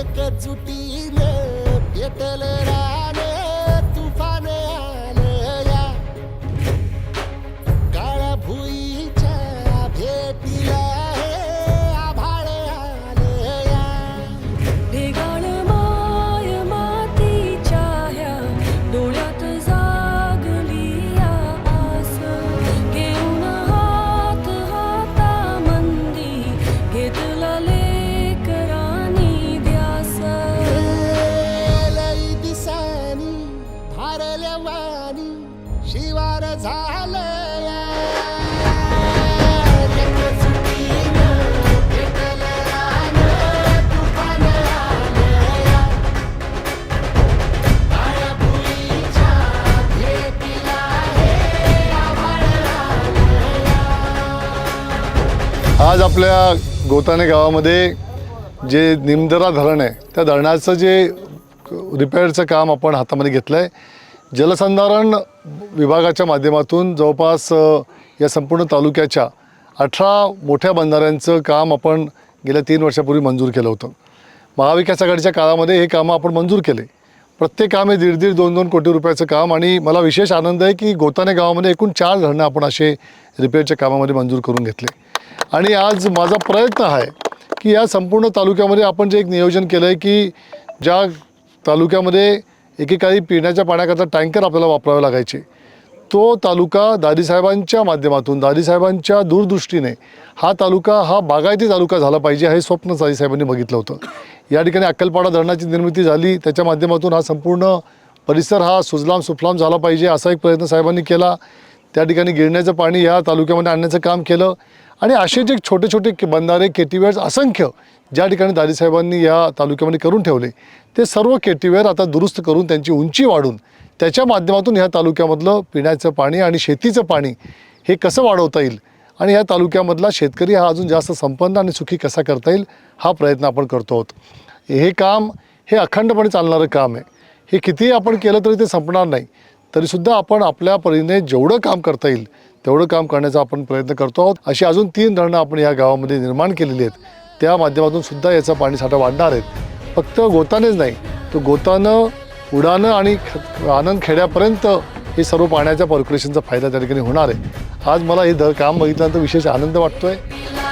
एकजुटीने पेटल रा आज आपल्या गोताने गावामध्ये जे निमदरा धरण आहे त्या धरणाचं जे रिपेअरचं काम आपण हातामध्ये घेतलं आहे जलसंधारण विभागाच्या माध्यमातून जवळपास या संपूर्ण तालुक्याच्या अठरा मोठ्या बंधाऱ्यांचं काम आपण गेल्या तीन वर्षापूर्वी मंजूर केलं होतं. महाविकास आघाडीच्या काळामध्ये हे कामं आपण मंजूर केले. प्रत्येक काम हे दीड दीड दोन दोन कोटी रुपयाचं काम आणि मला विशेष आनंद आहे की गोताने गावामध्ये एकूण चार धरणं आपण असे रिपेअरच्या कामामध्ये मंजूर करून घेतले. आणि आज माझा प्रयत्न आहे की या संपूर्ण तालुक्यामध्ये आपण जे एक नियोजन केलं आहे की ज्या तालुक्यामध्ये एकेकाळी पिण्याच्या पाण्याकरता टँकर आपल्याला वापरावे लागायचे. तो तालुका दादीसाहेबांच्या माध्यमातून दादीसाहेबांच्या दूरदृष्टीने हा तालुका हा बागायती तालुका झाला पाहिजे हे स्वप्न दादीसाहेबांनी बघितलं होतं. या ठिकाणी अक्कलपाडा धरणाची निर्मिती झाली. त्याच्या माध्यमातून हा संपूर्ण परिसर हा सुजलाम सुफलाम झाला पाहिजे असा एक प्रयत्न साहेबांनी केला. त्या ठिकाणी गिरण्याचं पाणी या तालुक्यामध्ये आणण्याचं काम केलं. आणि असे जे छोटे छोटे के- बंधारे केटीवेअर्स असंख्य ज्या ठिकाणी दादीसाहेबांनी या तालुक्यामध्ये करून ठेवले ते सर्व केटीवेअर आता दुरुस्त करून त्यांची उंची वाढून त्याच्या माध्यमातून ह्या तालुक्यामधलं पिण्याचं पाणी आणि शेतीचं पाणी हे कसं वाढवता येईल आणि ह्या तालुक्यामधला शेतकरी हा अजून जास्त संपन्न आणि सुखी कसा करता येईल हा प्रयत्न आपण करतो आहोत. हे काम हे अखंडपणे चालणारं काम आहे. हे कितीही आपण केलं तरी ते संपणार नाही. तरीसुद्धा आपण आपल्या परीने जेवढं काम करता येईल तेवढं काम करण्याचा आपण प्रयत्न करतो आहोत. अशी अजून तीन धरणं आपण या गावामध्ये निर्माण केलेली आहेत. त्या माध्यमातून सुद्धा याचा पाणीसाठा वाढणार आहेत फक्त गोतानेच नाही तो गोतानं उडानं आणि आनंद खेड्यापर्यंत हे सर्व पाण्याच्या पर्क्युलेशनचा फायदा त्या ठिकाणी होणार आहे. आज मला हे दर काम बघितल्यानंतर विशेष आनंद वाटतो आहे